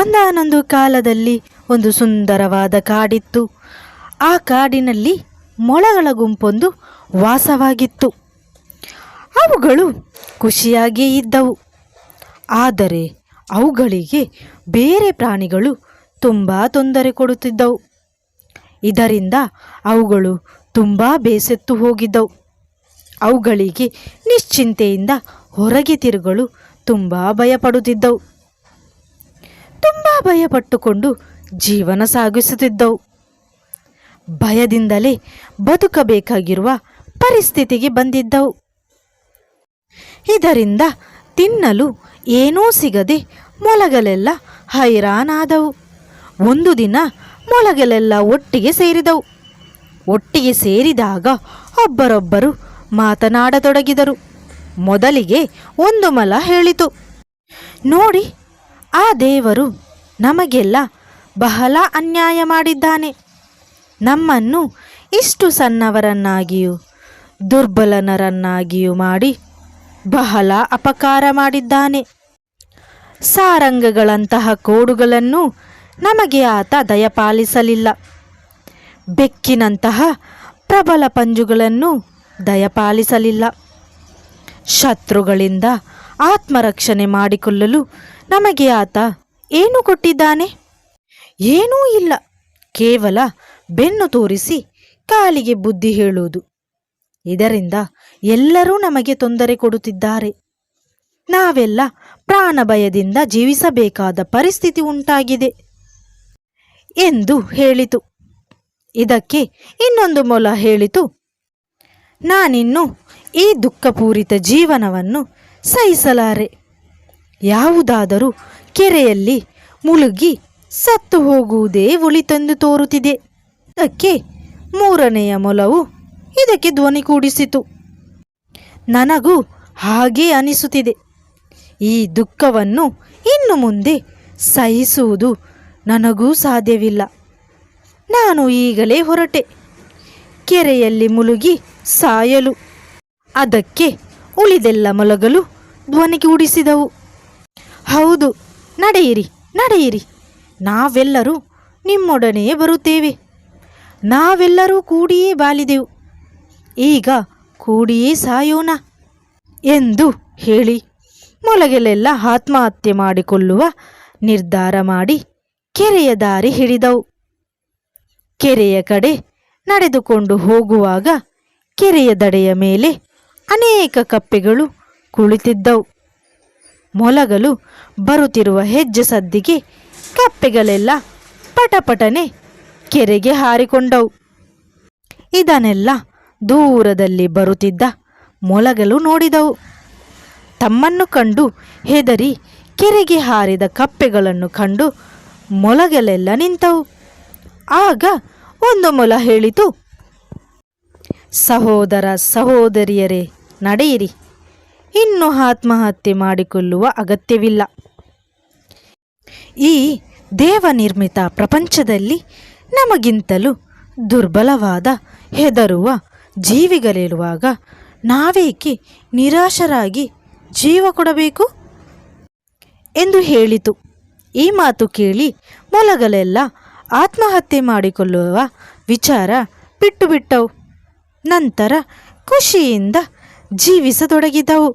ಒಂದಾನೊಂದು ಕಾಲದಲ್ಲಿ ಒಂದು ಸುಂದರವಾದ ಕಾಡಿತ್ತು. ಆ ಕಾಡಿನಲ್ಲಿ ಮೊಳಗಳ ಗುಂಪೊಂದು ವಾಸವಾಗಿತ್ತು. ಅವುಗಳು ಖುಷಿಯಾಗಿಯೇ ಇದ್ದವು. ಆದರೆ ಅವುಗಳಿಗೆ ಬೇರೆ ಪ್ರಾಣಿಗಳು ತುಂಬ ತೊಂದರೆ ಕೊಡುತ್ತಿದ್ದವು. ಇದರಿಂದ ಅವುಗಳು ತುಂಬ ಬೇಸತ್ತು ಹೋಗಿದ್ದವು. ಅವುಗಳಿಗೆ ನಿಶ್ಚಿಂತೆಯಿಂದ ಹೊರಗೆ ತಿರುಗಲು ತುಂಬ ಭಯಪಡುತ್ತಿದ್ದವು. ತುಂಬ ಭಯಪಟ್ಟುಕೊಂಡು ಜೀವನ ಸಾಗಿಸುತ್ತಿದ್ದವು. ಭಯದಿಂದಲೇ ಬದುಕಬೇಕಾಗಿರುವ ಪರಿಸ್ಥಿತಿಗೆ ಬಂದಿದ್ದವು. ಇದರಿಂದ ತಿನ್ನಲು ಏನೂ ಸಿಗದೆ ಮೊಲಗಲೆಲ್ಲ ಹೈರಾಣಾದವು ಒಂದು ದಿನ ಮೊಲಗಲೆಲ್ಲ ಒಟ್ಟಿಗೆ ಸೇರಿದವು. ಒಟ್ಟಿಗೆ ಸೇರಿದಾಗ ಒಬ್ಬರೊಬ್ಬರು ಮಾತನಾಡತೊಡಗಿದರು. ಮೊದಲಿಗೆ ಒಂದು ಮಲ ಹೇಳಿತು. ನೋಡಿ ಆ ದೇವರು ನಮಗೆಲ್ಲ ಬಹಳ ಅನ್ಯಾಯ ಮಾಡಿದ್ದಾನೆ. ನಮ್ಮನ್ನು ಇಷ್ಟು ಸಣ್ಣವರನ್ನಾಗಿಯೂ ದುರ್ಬಲನರನ್ನಾಗಿಯೂ ಮಾಡಿ ಬಹಳ ಅಪಕಾರ ಮಾಡಿದ್ದಾನೆ. ಸಾರಂಗಗಳಂತಹ ಕೋಡುಗಳನ್ನು ನಮಗೆ ಆತ ದಯಪಾಲಿಸಲಿಲ್ಲ. ಬೆಕ್ಕಿನಂತಹ ಪ್ರಬಲ ಪಂಜುಗಳನ್ನು ದಯಪಾಲಿಸಲಿಲ್ಲ. ಶತ್ರುಗಳಿಂದ ಆತ್ಮರಕ್ಷಣೆ ಮಾಡಿಕೊಳ್ಳಲು ನಮಗೆ ಆತ ಏನು ಕೊಟ್ಟಿದ್ದಾನೆ? ಏನೂ ಇಲ್ಲ. ಕೇವಲ ಬೆನ್ನು ತೋರಿಸಿ ಕಾಲಿಗೆ ಬುದ್ಧಿ ಹೇಳುವುದು. ಇದರಿಂದ ಎಲ್ಲರೂ ನಮಗೆ ತೊಂದರೆ ಕೊಡುತ್ತಿದ್ದಾರೆ. ನಾವೆಲ್ಲ ಪ್ರಾಣ ಭಯದಿಂದ ಜೀವಿಸಬೇಕಾದ ಪರಿಸ್ಥಿತಿ ಉಂಟಾಗಿದೆ ಎಂದು ಹೇಳಿತು. ಇದಕ್ಕೆ ಇನ್ನೊಂದು ಮೊಲ ಹೇಳಿತು. ನಾನಿನ್ನು ಈ ದುಃಖಪೂರಿತ ಜೀವನವನ್ನು ಸಹಿಸಲಾರೆ. ಯಾವುದಾದರೂ ಕೆರೆಯಲ್ಲಿ ಮುಳುಗಿ ಸತ್ತು ಹೋಗುವುದೇ ಉಳಿತೆಂದು ತೋರುತ್ತಿದೆ. ಅದಕ್ಕೆ ಮೂರನೆಯ ಮೊಲವು ಇದಕ್ಕೆ ಧ್ವನಿ ಕೂಡಿಸಿತು. ನನಗೂ ಹಾಗೇ ಅನಿಸುತ್ತಿದೆ. ಈ ದುಃಖವನ್ನು ಇನ್ನು ಮುಂದೆ ಸಹಿಸುವುದು ನನಗೂ ಸಾಧ್ಯವಿಲ್ಲ. ನಾನು ಈಗಲೇ ಹೊರಟೆ. ಕೆರೆಯಲ್ಲಿ ಮುಳುಗಿ ಸಾಯಲು ಅದಕ್ಕೆ ಉಳಿದೆಲ್ಲ ಮೊಲಗಲು ಧ್ವನಿಗೂಡಿಸಿದವು ಹೌದು, ನಡೆಯಿರಿ ನಡೆಯಿರಿ. ನಾವೆಲ್ಲರೂ ನಿಮ್ಮೊಡನೆಯೇ ಬರುತ್ತೇವೆ. ನಾವೆಲ್ಲರೂ ಕೂಡಿಯೇ ಬಾಲಿದೆವು. ಈಗ ಕೂಡಿಯೇ ಸಾಯೋಣ ಎಂದು ಹೇಳಿ ಮೊಲಗೆಲೆಲ್ಲ ಆತ್ಮಹತ್ಯೆ ಮಾಡಿಕೊಳ್ಳುವ ನಿರ್ಧಾರ ಮಾಡಿ ಕೆರೆಯ ದಾರಿ ಹಿಡಿದವು. ಕೆರೆಯ ಕಡೆ ನಡೆದುಕೊಂಡು ಹೋಗುವಾಗ ಕೆರೆಯ ದಡೆಯ ಮೇಲೆ ಅನೇಕ ಕಪ್ಪೆಗಳು ಕುಳಿತಿದ್ದವು. ಮೊಲಗಳು ಬರುತ್ತಿರುವ ಹೆಜ್ಜೆ ಸದ್ದಿಗೆ ಕಪ್ಪೆಗಳೆಲ್ಲ ಪಟಪಟನೆ ಕೆರೆಗೆ ಹಾರಿಕೊಂಡವು. ಇದನ್ನೆಲ್ಲ ದೂರದಲ್ಲಿ ಬರುತ್ತಿದ್ದ ಮೊಲಗಳು ನೋಡಿದವು. ತಮ್ಮನ್ನು ಕಂಡು ಹೆದರಿ ಕೆರೆಗೆ ಹಾರಿದ ಕಪ್ಪೆಗಳನ್ನು ಕಂಡು ಮೊಲಗಳೆಲ್ಲ ನಿಂತವು. ಆಗ ಒಂದು ಮೊಲ ಹೇಳಿತು, ಸಹೋದರ ಸಹೋದರಿಯರೇ ನಡೆಯಿರಿ. ಇನ್ನು ಆತ್ಮಹತ್ಯೆ ಮಾಡಿಕೊಳ್ಳುವ ಅಗತ್ಯವಿಲ್ಲ. ಈ ದೇವನಿರ್ಮಿತ ಪ್ರಪಂಚದಲ್ಲಿ ನಮಗಿಂತಲೂ ದುರ್ಬಲವಾದ, ಹೆದರುವ, ಜೀವಿಗಳಿರುವಾಗ ನಾವೇಕೆ ನಿರಾಶರಾಗಿ ಜೀವ ಕೊಡಬೇಕು? ಎಂದು ಹೇಳಿತು. ಈ ಮಾತು ಕೇಳಿ ಮೊಲಗಳೆಲ್ಲ ಆತ್ಮಹತ್ಯೆ ಮಾಡಿಕೊಳ್ಳುವ ವಿಚಾರ ಬಿಟ್ಟು ಬಿಟ್ಟವು ನಂತರ ಖುಷಿಯಿಂದ ಜೀವಿಸತೊಡಗಿದವು